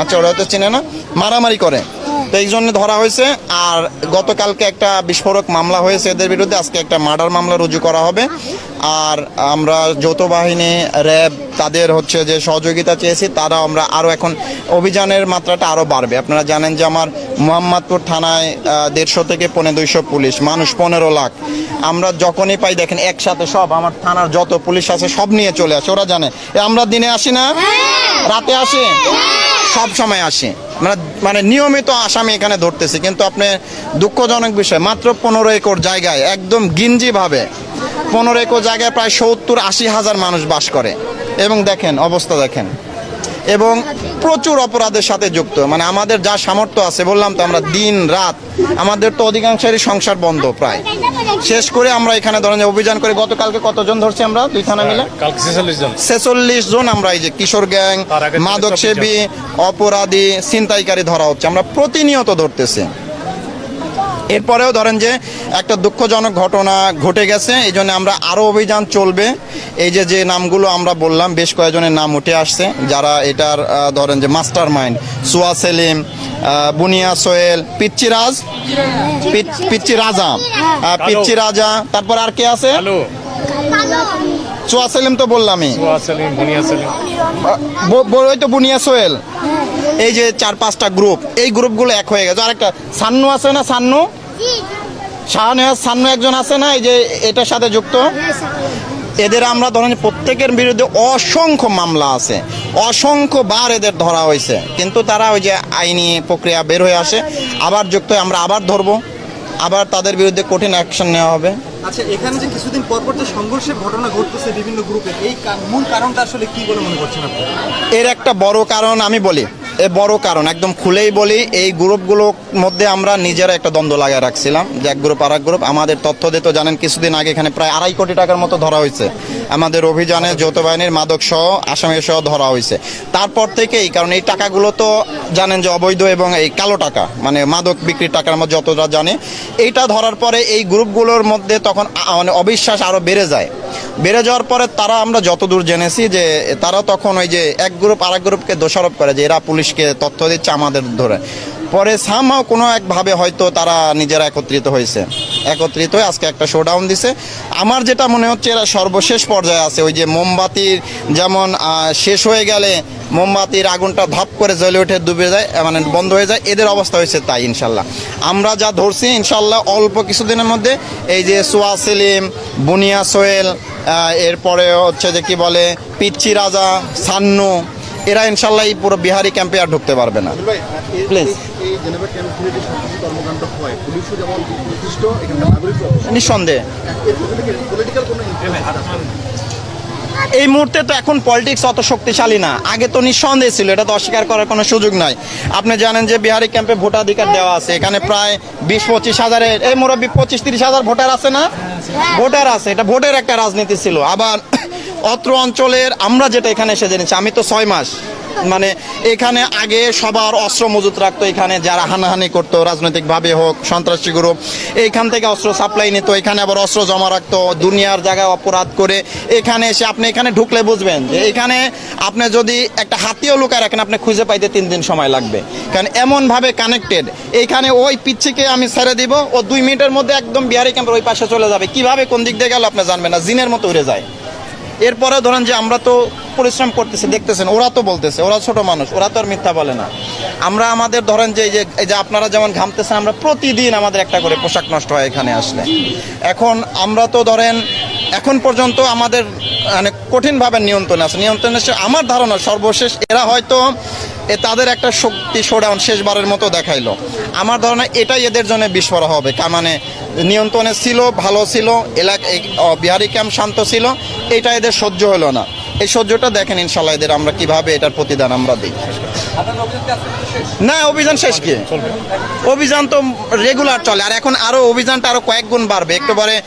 আচ্ছা ওরা তো চেনে না? মারামারি করে। তো এই জন্য ধরা হয়েছে। আর গতকালকে একটা বিস্ফোরক মামলা হয়েছে এদের বিরুদ্ধে। আজকে একটা মার্ডার মামলা রুজু করা হবে। আর আমরা যৌথ বাহিনী র্যাব তাদের হচ্ছে যে সহযোগিতা চেয়েছি তারা আমরা আরও এখন অভিযানের মাত্রাটা আরও বাড়বে। আপনারা জানেন যে আমার মোহাম্মদপুর থানায় দেড়শো থেকে পনেরো দুইশো পুলিশ মানুষ পনেরো লাখ। আমরা যখনই পাই দেখেন একসাথে সব আমার থানার যত পুলিশ আছে সব নিয়ে চলে আসে। ওরা জানে আমরা দিনে আসি না? রাতে আসি? সব সময় আসি। মানে মানে নিয়মিত আসামি এখানে ধরতেছি। কিন্তু আপনি দুঃখজনক বিষয় মাত্র পনেরো একর জায়গায় একদম গিঞ্জি ভাবে পনেরো একর জায়গায় প্রায় সত্তর আশি হাজার মানুষ বাস করে। এবং দেখেন অবস্থা দেখেন। এবং প্রচুর অপরাধের সাথে যুক্ত। মানে আমাদের যা সামর্থ্য আছে বললাম তো আমরা দিন রাত আমাদের তো অধিকাংশেরই সংসার বন্ধ প্রায়। শেষ করে আমরা এখানে ধরেন অভিযান করে গতকালকে কতজন ধরছি আমরা দুই থানা মিলে? ছেচল্লিশ জন। আমরা এই যে কিশোর গ্যাং মাদক সেবী অপরাধী ছিনতাইকারী ধরা হচ্ছে। আমরা প্রতিনিয়ত ধরতেছি। এরপরেও ধরেন যে একটা দুঃখজনক ঘটনা ঘটে গেছে এই জন্য আমরা আরও অভিযান চলবে। এই যে যে নামগুলো আমরা বললাম বেশ কয়েকজনের নাম উঠে আসছে যারা এটার ধরেন যে মাস্টার মাইন্ড সুয়া সেলিম বুনিয়া সোহেল পিচ্চি রাজ পিচ- পিচ্চি রাজা পিচ্চি রাজা তারপর আর কে আছে? সুয়া সেলিম তো বললামই। ওই তো বুনিয়া সোহেল। এই যে চার পাঁচটা গ্রুপ এই গ্রুপগুলো এক হয়ে গেছে। আরেকটা সান্নু আছে না সান্নু? শাহনেহাজ সান্নু একজন আছে না এই যে এটার সাথে যুক্ত? এদের আমরা ধরেন প্রত্যেকের বিরুদ্ধে অসংখ্য মামলা আছে। অসংখ্য বার এদের ধরা হয়েছে। কিন্তু তারা ওই যে আইনি প্রক্রিয়া বের হয়ে আসে। আবার যুক্ত হয়ে আমরা আবার ধরবো। আবার তাদের বিরুদ্ধে কঠিন অ্যাকশন নেওয়া হবে। আচ্ছা এখানে যে কিছুদিন পর পর যে সংঘর্ষের ঘটনা ঘটতেছে বিভিন্ন গ্রুপে এই মূল কারণটা আসলে কি বলে মনে করছেন আপনি? এর একটা বড় কারণ আমি বলি। বড় কারণ, একদম খুলেই বলি, এই গ্রুপগুলোর মধ্যে আমরা নিজেরা একটা দ্বন্দ্ব লাগায় রাখছিলাম, যে এক গ্রুপ আর এক গ্রুপ। আমাদের তথ্য দিয়ে তো জানেন, কিছুদিন আগে এখানে প্রায় আড়াই কোটি টাকার মতো ধরা হয়েছে। আমাদের অভিযানে যৌথ বাহিনীর মাদক সহ আসামি সহ ধরা হয়েছে। তারপর থেকেই, কারণ এই টাকাগুলো তো জানেন যে অবৈধ এবং এই কালো টাকা মানে মাদক বিক্রির টাকার মধ্যে যতটা জানে, এইটা ধরার পরে এই গ্রুপগুলোর মধ্যে তখন মানে অবিশ্বাস আরও বেড়ে যায়। বেড়ে যাওয়ার পরে তারা আমরা যতদূর জেনেছি যে, তারা তখন ওই যে এক গ্রুপ আরেক গ্রুপকে দোষারোপ করে, যে এরা পুলিশকে তথ্য দিচ্ছে আমাদের ধরে। পরে সামহাও কোনো একভাবে হয়তো তারা নিজেরা একত্রিত হয়েছে। একত্রিত হয়ে আজকে একটা শোডাউন দিছে। আমার যেটা মনে হচ্ছে এরা সর্বশেষ পর্যায়ে আছে। ওই যে মোমবাতির যেমন শেষ হয়ে গেলে মোমবাতির আগুনটা ধপ করে জ্বলে উঠে ডুবে যায় মানে বন্ধ হয়ে যায়। এদের অবস্থা হয়েছে তাই ইনশাল্লাহ। আমরা যা ধরছি ইনশাল্লাহ অল্প কিছুদিনের মধ্যে এই যে সোয়া সেলিম, বুনিয়া সোহেল এরপরে হচ্ছে যে কি বলে পিচ্ছি রাজা, সান্নু এরা ইনশাল্লাহ এই পুরো বিহারি ক্যাম্পে আর ঢুকতে পারবে না। হয় নিঃসন্দেহে। এই মুহূর্তে তো এখন পলিটিক্স অত শক্তিশালী না। আগে তো নিঃসন্দেহ ছিল এটা তো অস্বীকার করার কোনো সুযোগ নাই। আপনি জানেন যে বিহারি ক্যাম্পে ভোটাধিকার দেওয়া আছে এখানে প্রায় বিশ পঁচিশ হাজারের এই মুরব্বী পঁচিশ তিরিশ হাজার ভোটার আছে না? ভোটার আছে এটা ভোটের একটা রাজনীতি ছিল। আবার অত্র অঞ্চলের, আমরা যেটা এখানে এসে জেনেছি, আমি তো ছয় মাস মানে এখানে আগে সবার অস্ত্র মজুত রাখতো, এখানে যারা হানাহানি করতো, রাজনৈতিকভাবে হোক, সন্ত্রাসী গ্রুপ এইখান থেকে অস্ত্র সাপ্লাই নিত, এখানে আবার অস্ত্র জমা রাখতো, দুনিয়ার জায়গায় অপরাধ করে, এখানে এসে আপনি এখানে ঢুকলে বুঝবেন যে এখানে আপনি যদি একটা হাতিও লুকায় রাখেন, আপনি খুঁজে পাইতে তিন দিন সময় লাগবে। কারণ এমনভাবে কানেক্টেড এইখানে ওই পিচ্ছিকে আমি ছেড়ে দিব, ও দুই মিনিটের মধ্যে একদম বিহারি ক্যাম্পের ওই পাশে চলে যাবে। কীভাবে কোন দিক দিয়ে গেল আপনি জানবেন না, জিনের মতো উড়ে যায়। এরপরে ধরেন যে আমরা তো পরিশ্রম করতেছি, দেখতেছেন, ওরা তো বলতেছে, ওরা ছোট মানুষ, ওরা তো আর মিথ্যা বলে না। আমরা আমাদের ধরেন যে, এই যে আপনারা যেমন ঘামতেছেন, আমরা প্রতিদিন আমাদের একটা করে পোশাক নষ্ট হয় এখানে আসলে। এখন আমরা তো ধরেন, এখন পর্যন্ত আমাদের মানে কঠিনভাবে নিয়ন্ত্রণ আছে। নিয়ন্ত্রণ আমার ধারণা সর্বশেষ এরা হয়তো এ তাদের একটা শক্তি শোডাউন শেষবারের মতো দেখাইলো। আমার ধারণা এটাই এদের জন্য বিস্ফোরক হবে। কা- মানে নিয়ন্ত্রণে ছিল, ভালো ছিল, এলাকা বিহারি ক্যাম্প শান্ত ছিল, এটা এদের সহ্য হলো না। এই সহ্যটা দেখেন ইনশাল্লাহ এদের আমরা কীভাবে এটার প্রতিদান আমরা দিই। না, অভিযান শেষ কি? অভিযান তো রেগুলার চলে, আর এখন আরও অভিযানটা আরও কয়েক গুণ বাড়বে। একটু পরে